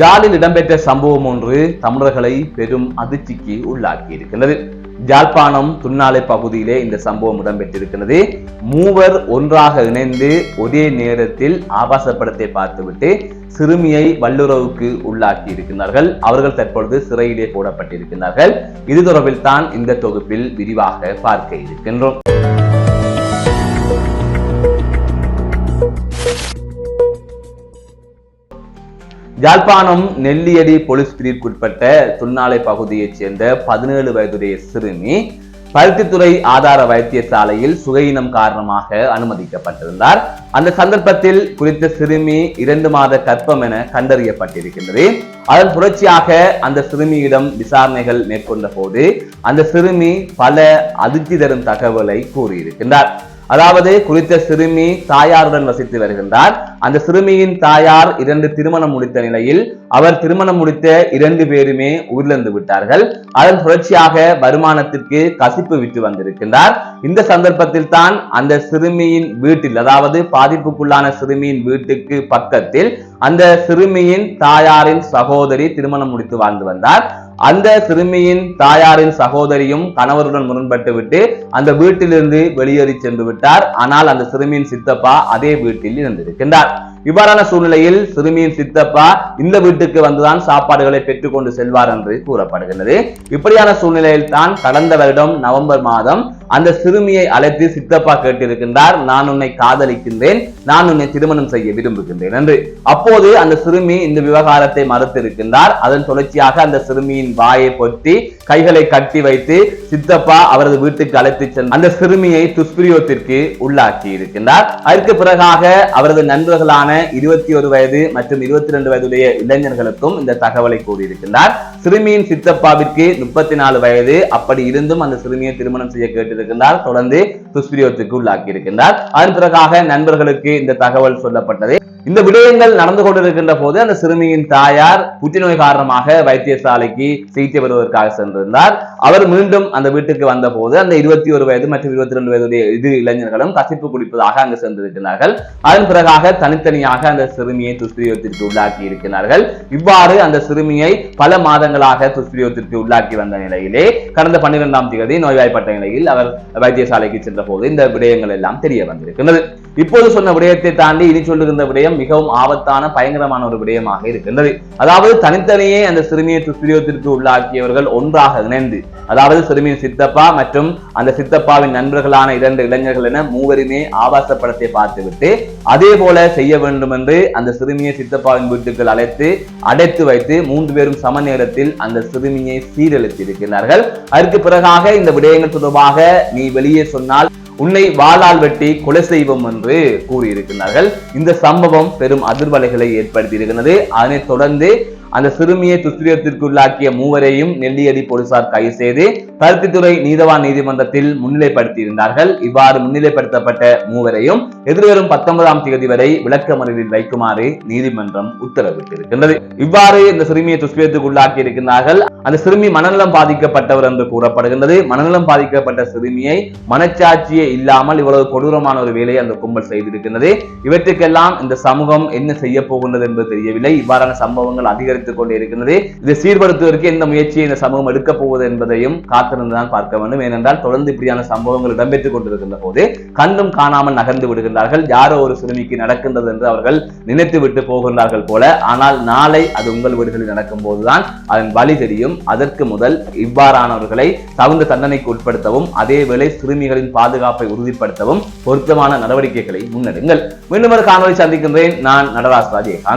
ஜாலில் இடம்பெற்ற சம்பவம் ஒன்று தமிழர்களை பெரும் அதிர்ச்சிக்கு உள்ளாக்கி இருக்கிறது ஜாழ்ப்பாணம் துன்னாலை பகுதியிலே இந்த சம்பவம் இடம்பெற்றிருக்கிறது. மூவர் ஒன்றாக இணைந்து ஒரே நேரத்தில் ஆபாச படத்தை பார்த்துவிட்டு சிறுமியை வல்லுறவுக்கு உள்ளாக்கி இருக்கின்றார்கள் அவர்கள் தற்பொழுது சிறையிலே போடப்பட்டிருக்கிறார்கள். இது தொடர்பில் தான் இந்த தொகுப்பில் விரிவாக பார்க்க இருக்கின்றோம். யாழ்ப்பாணம் நெல்லியடி போலீஸ் பிரிவுக்குட்பட்ட துன்னாலை பகுதியைச் சேர்ந்த பதினேழு வயதுடைய சிறுமி பருத்தித்துறை ஆதார வைத்தியசாலையில் சுகையினம் காரணமாக அனுமதிக்கப்பட்டிருந்தார். அந்த சந்தர்ப்பத்தில் குறித்த சிறுமி இரண்டு மாத கற்பம் என கண்டறியப்பட்டிருக்கின்றது. அதன் புரட்சியாக அந்த சிறுமியிடம் விசாரணைகள் மேற்கொண்ட போது அந்த சிறுமி பல அதிர்ச்சி தரும் தகவலை கூறியிருக்கின்றார். அதாவது குறித்த சிறுமி தாயாருடன் வசித்து வருகின்றார். அந்த சிறுமியின் தாயார் இரண்டு திருமணம் முடித்த நிலையில் அவர் திருமணம் முடித்த இரண்டு பேருமே உயிரிழந்து விட்டார்கள். அதன் தொடர்ச்சியாக வருமானத்திற்கு கசிப்பு விட்டு வந்திருக்கின்றார். இந்த சந்தர்ப்பத்தில் தான் அந்த சிறுமியின் வீட்டில் அதாவது பாதிப்புக்குள்ளான சிறுமியின் வீட்டுக்கு பக்கத்தில் அந்த சிறுமியின் தாயாரின் சகோதரி திருமணம் முடித்து வாழ்ந்து வந்தார். அந்த சிறுமியின் தாயாரின் சகோதரியும் கணவருடன் முரண்பட்டு விட்டு அந்த வீட்டிலிருந்து வெளியேறி சென்று விட்டார். ஆனால் அந்த சிறுமியின் சித்தப்பா அதே வீட்டில் இருந்திருக்கின்றார். இவ்வாறான சூழ்நிலையில் சிறுமியின் சித்தப்பா இந்த வீட்டுக்கு வந்துதான் சாப்பாடுகளை பெற்றுக்கொண்டு செல்வார் என்று கூறப்படுகிறது இப்படியான சூழ்நிலையில் தான் கடந்த வருடம் நவம்பர் மாதம் அந்த சிறுமியை அழைத்து சித்தப்பா கேட்டிருக்கின்றார் நான் உன்னை காதலிக்கின்றேன் நான் உன்னை திருமணம் செய்ய விரும்புகின்றேன் என்று. அப்போது அந்த சிறுமி இந்த விவகாரத்தை மறுத்திருக்கின்றார். அதன் தொடர்ச்சியாக அந்த சிறுமியின் வாயை பொத்தி கைகளை கட்டி வைத்து சித்தப்பா அவரது வீட்டுக்கு அழைத்து சென்ற அந்த சிறுமியை துஷ்பிரயோகத்திற்கு உள்ளாக்கி இருக்கின்றார் அதற்கு பிறகாக அவரது நண்பர்களான இருபத்தி ஒரு வயது மற்றும் இருபத்தி ரெண்டு வயதுடைய இளைஞர்களுக்கும் இந்த தகவலை கூறியிருக்கின்றார். சிறுமியின் சித்தப்பாவிற்கு முப்பத்தி நாலு வயது. அப்படி இருந்தும் அந்த சிறுமியை திருமணம் செய்ய கேட்டிருக்கின்றார். தொடர்ந்து துஷ்பிரயோகத்திற்கு உள்ளாக்கி இருக்கின்றார் அதன் பிறகாக நண்பர்களுக்கு இந்த தகவல் சொல்லப்பட்டது. இந்த விடயங்கள் நடந்து கொண்டிருக்கின்ற போது அந்த சிறுமியின் தாயார் புற்றுநோய் காரணமாக வைத்தியசாலைக்கு சிகிச்சை பெறுவதற்காக சென்றிருந்தார். அவர் மீண்டும் அந்த வீட்டுக்கு வந்த போது அந்த இருபத்தி ஒரு வயது மற்றும் இருபத்தி ரெண்டு வயதுடைய இரு இளைஞர்களும் கசிப்பு குடிப்பதாக அங்கு சென்றிருக்கிறார்கள். அதன் பிறகாக தனித்தனியாக அந்த சிறுமியை துஷ்பிரயோகத்திற்கு உள்ளாக்கி இருக்கிறார்கள். இவ்வாறு அந்த சிறுமியை பல மாதங்களாக துஷ்பிரயோகத்திற்கு உள்ளாக்கி வந்த நிலையிலே கடந்த பன்னிரெண்டாம் தேதி நோய்வாய்ப்பட்ட நிலையில் அவர் வைத்தியசாலைக்கு சென்ற போது இந்த விடயங்கள் எல்லாம் தெரிய வந்திருக்கிறது இப்போது சொன்ன விடயத்தை தாண்டி இனி சொல்லுகின்ற விடயம் மிகவும் ஆபத்தான பயங்கரமான ஒரு விடயமாக இருக்கின்றது. அதாவது தனித்தனியே அந்த சிறுமியை துஷ்பிரயோகத்திற்கு உள்ளாக்கியவர்கள் ஒன்றாக இணைந்து அதாவது சிறுமியின் சித்தப்பா மற்றும் அந்த சித்தப்பாவின் நண்பர்களான இரண்டு இளைஞர்கள் என மூவருமே ஆபாச படத்தை பார்த்துவிட்டு அதே போல செய்ய வேண்டும் என்று அந்த சிறுமியை சித்தப்பாவின் வீட்டுக்குள் அழைத்து அடைத்து வைத்து மூன்று பேரும் சம நேரத்தில் அந்த சிறுமியை சீரழித்திருக்கிறார்கள். அதற்கு பிறகாக இந்த விடயங்கள் தொடர்பாக நீ வெளியே சொன்னால் உன்னை வாளால் வெட்டி கொலை செய்வோம் என்று கூறியிருக்கிறார்கள் இந்த சம்பவம் பெரும் அதிர்வலைகளை ஏற்படுத்தி இருக்கிறது அதனைத் தொடர்ந்து அந்த சிறுமியை துஸ்திரியத்திற்குள்ளாக்கிய மூவரையும் நெல்லியடி போலீசார் கைது செய்து பருத்தித்துறை நீதவான் நீதிமன்றத்தில் முன்னிலைப்படுத்தியிருந்தார்கள். இவ்வாறு முன்னிலைப்படுத்தப்பட்ட மூவரையும் எதிர்வரும் பத்தொன்பதாம் தேதி வரை விளக்கமறியலில் வைக்குமாறு நீதிமன்றம் உத்தரவிட்டிருக்கின்றது. இவ்வாறு இந்த சிறுமியை துஷ்பிரயத்துக்கு உள்ளாக்கி இருக்கின்றார்கள். அந்த சிறுமி மனநலம் பாதிக்கப்பட்டவர் என்று கூறப்படுகின்றது. மனநலம் பாதிக்கப்பட்ட சிறுமியை மனச்சாட்சியே இல்லாமல் இவ்வளவு கொடூரமான ஒரு வேலையை அந்த கும்பல் செய்திருக்கின்றது. இவற்றுக்கெல்லாம் இந்த சமூகம் என்ன செய்ய போகின்றது என்பது தெரியவில்லை. இவ்வாறான சம்பவங்கள் அதிகரித்துக் கொண்டே இருக்கின்றது இதை சீர்படுத்துவதற்கு எந்த முயற்சியை இந்த சமூகம் எடுக்கப் போவது என்பதையும் காத்திருந்துதான் பார்க்க வேண்டும். ஏனென்றால் தொடர்ந்து இப்படியான சம்பவங்கள் இடம்பெற்றுக் கொண்டிருக்கின்ற போது கண்டும் காணாமல் நகர்ந்து விடுகின்றார்கள். யாரோ ஒரு சிறுமிக்கு நடக்கின்றது என்று அவர்கள் நினைத்து விட்டு போகின்றார்கள் போல. ஆனால் நாளை அது உங்கள் வீடுகளில் நடக்கும் போதுதான் அதன் வழி தெரியும். அதற்கு முதல் இவ்வாறானவர்களை தகுந்த தண்டனைக்கு உட்படுத்தவும் அதேவேளை சிறுமிகளின் பாதுகாப்பை உறுதிப்படுத்தவும் பொருத்தமான நடவடிக்கைகளை முன்னெடுங்கள். மீண்டும் ஒரு காணொலி சந்திக்கின்றேன். நான் நடராஜ் ராஜே